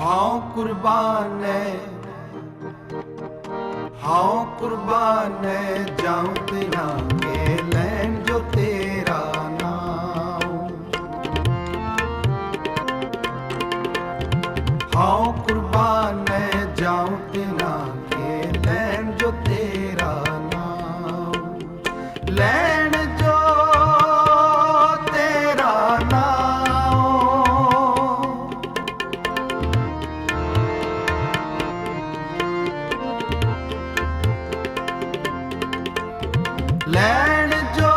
ਹਾਂ ਕੁਰਬਾਨੇ ਹਾਂ ਕੁਰਬਾਨੇ ਜਾਉ ਤੇਰਾ ਕੇ ਲੈਣ ਜੋ ਤੇਰਾ ਨਾਮ ਹਾਂ ਕੁਰਬਾਨੇ ਜਾਉ ਤੇਰਾ ਲੈਣ ਜੋ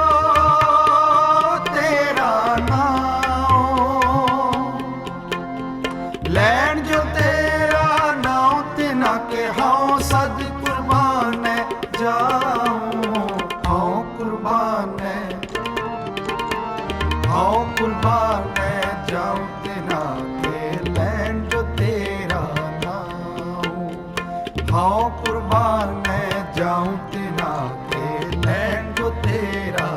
ਤੇਰਾ ਨਾਮ ਲੈਣ ਜੋ ਤੇਰਾ ਨਾਮ ਤੇ ਨਾ ਕਿ ਹਉ ਸਦ ਕੁਰਬਾਨ ਹੈ, ਜਾਉ। ਹਉ ਕੁਰਬਾਨ ਹੈ। ਹਉ ਕੁਰਬਾਨ ਹੈ, ਜਾਉ ਤੇ ਨਾ ਕਿ ਲੈਣ ਜੋ ਤੇਰਾ ਨਾਮ ਹਉ ਕੁਰਬਾਨ ਹੈ, ਜਾਉ ਤੇ ਨਾ ਕੇ ਲੈਣ ਜੋ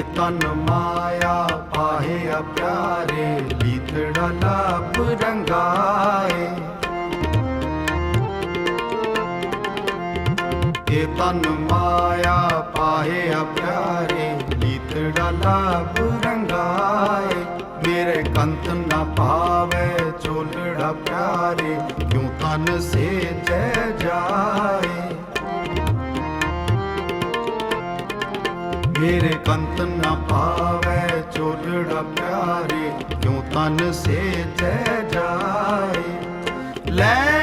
ਇਹ ਤਨ ਮਾਇਆ ਪਾਹਿਆ ਪਿਆਰੇ ਲੀਤੜਾ ਲੱਭ ਰੰਗਾਏ। ਇਹ ਤਨ ਮਾਇਆ ਪਾਹਿਆ ਪਿਆਰੇ ਲੀਤੜਾ ਲੱਭ ਰੰਗਾਏ। ਮੇਰੇ ਕੰਤ ਨਾ ਪਾਵੇ ਚੋਲੜਾ ਪਿਆਰੇ, ਕਿਉਂ ਤਨ ਸੇ ਜੈ ਜਾਏ। ਮੇਰੇ ਕੰਤ ਨਾ ਪਾਵੇ ਚੋਲੜਾ ਪਿਆਰੇ ਕਿਉਂ ਤਨ ਸੇ ਜੈ ਜਾਏ? ਲੈ